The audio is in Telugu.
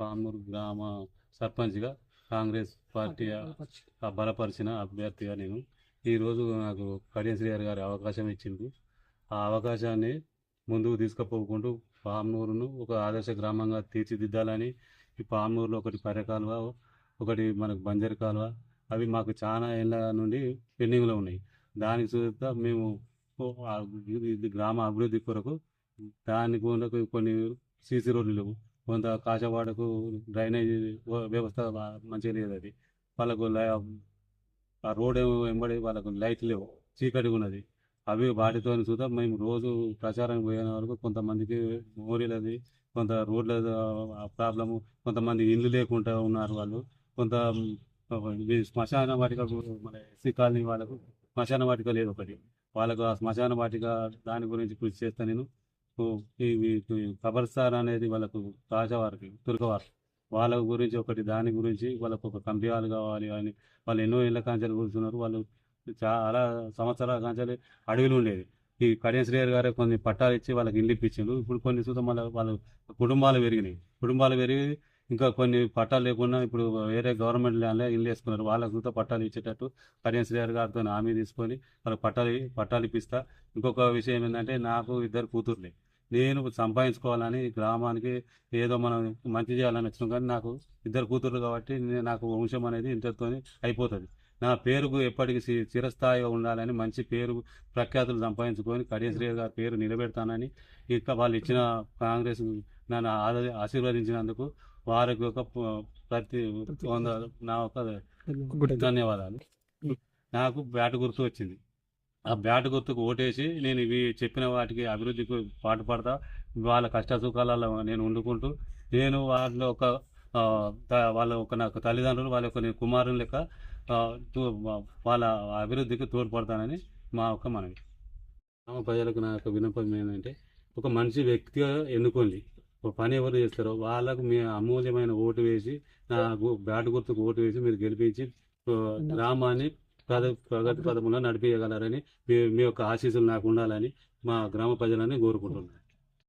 పామూరు గ్రామ సర్పంచ్గా కాంగ్రెస్ పార్టీ బలపరిచిన అభ్యర్థిగా నేను. ఈరోజు నాకు కడియం శ్రీహరి గారి అవకాశం ఇచ్చింది ఆ అవకాశాన్ని ముందుకు తీసుకుపోకుంటూ పామూరును ఒక ఆదర్శ గ్రామంగా తీర్చిదిద్దాలని ఈ పామూరులో ఒకటి పర్య కాలువ ఒకటి మనకు బంజరు కాలువ అవి మాకు చాలా ఏళ్ళ నుండి పెండింగ్లో ఉన్నాయి. దానికి చూస్తా మేము గ్రామ అభివృద్ధి కొరకు దాని కొరకు కొన్ని సీసీ రోడ్లు లేవు కొంత కాశవాడకు డ్రైనేజ్ వ్యవస్థ మంచిగా లేదు అది. వాళ్ళకు లై- ఆ రోడ్ వెంబడి వాళ్ళకు లైట్ లేవు చీకటిగా ఉన్నది. అవి వాటితో చూద్దా మేము రోజు ప్రచారం పోయిన వరకు కొంతమందికి మోరీలది కొంత రోడ్ల ప్రాబ్లము కొంతమంది ఇల్లు లేకుండా ఉన్నారు వాళ్ళు కొంత శ్మశాన వాటిక మన ఎస్సీ కాలనీ వాళ్ళకు శ్మశాన వాటిక లేదు ఒకటి. వాళ్ళకు ఆ శ్మశాన వాటిక దాని గురించి కృషి చేస్తా నేను. కబర్సార్ కబర్స్థాన్ అనేది వాళ్ళకు తాజావారికి తుర్కవారు వాళ్ళ గురించి ఒకటి దాని గురించి వాళ్ళకు ఒక కంపెనీలు కావాలి అని. వాళ్ళు ఎన్నో ఇళ్ళ కాంచాలు కూర్చున్నారు. వాళ్ళు చాలా సంవత్సరాల కాంచాలి అడవిలో ఉండేది. ఈ కడియం శ్రీహరి గారే కొన్ని పట్టాలు ఇచ్చి వాళ్ళకి ఇల్లు ఇప్పించారు ఇప్పుడు కొన్ని చూద్దాం మళ్ళీ వాళ్ళ కుటుంబాలు పెరిగినాయి. కుటుంబాలు పెరిగి ఇంకా కొన్ని పట్టాలు లేకుండా ఇప్పుడు వేరే గవర్నమెంట్ ల్యాండ్లో ఇల్లు వేసుకున్నారు. వాళ్ళకు కూడా పట్టాలు ఇచ్చేటట్టు కడియం శ్రీహర్ గారితో హామీ తీసుకొని వాళ్ళకి పట్టాలు పట్టాలు ఇప్పిస్తా. ఇంకొక విషయం ఏంటంటే నాకు ఇద్దరు కూతుర్లే. నేను సంపాదించుకోవాలని గ్రామానికి ఏదో మనం మంచి చేయాలని వచ్చినాం కానీ నాకు ఇద్దరు కూతుర్లు కాబట్టి నాకు వంశం అనేది ఇంతటితో అయిపోతుంది. నా పేరుకు ఎప్పటికీ చిరస్థాయిగా ఉండాలని మంచి పేరు ప్రఖ్యాతులు సంపాదించుకొని కడియం శ్రీ గారి పేరు నిలబెడతానని ఇంకా వాళ్ళు ఇచ్చిన కాంగ్రెస్ నన్ను ఆశీర్వదించినందుకు వారికి ఒక ప్రతి నా ఒక ధన్యవాదాలు. నాకు బ్యాట్ గుర్తు వచ్చింది. ఆ బ్యాట్ గుర్తుకు ఓటేసి నేను ఇవి చెప్పిన వాటికి అభివృద్ధికి పాటుపడతా వాళ్ళ కష్ట సుఖాలలో నేను వండుకుంటూ నేను వాళ్ళ ఒక వాళ్ళ ఒక నాకు తల్లిదండ్రులు వాళ్ళ నేను కుమారుని లెక్క వాళ్ళ అభివృద్ధికి తోడ్పడతానని మా యొక్క మనవి. గ్రామ ప్రజలకు నా యొక్క విన్నపం ఏంటంటే ఒక మనిషి వ్యక్తిగా ఎన్నుకోండి. పని ఎవరు చేస్తారో వాళ్ళకు మీ అమూల్యమైన ఓటు వేసి నా బ్యాట్ గుర్తుకు ఓటు వేసి మీరు గెలిపించి గ్రామాన్ని ప్రగతి పదములో నడిపించగలరని మీ మీ యొక్క ఆశీస్సులు నాకు ఉండాలని మా గ్రామ ప్రజలని కోరుకుంటున్నాను.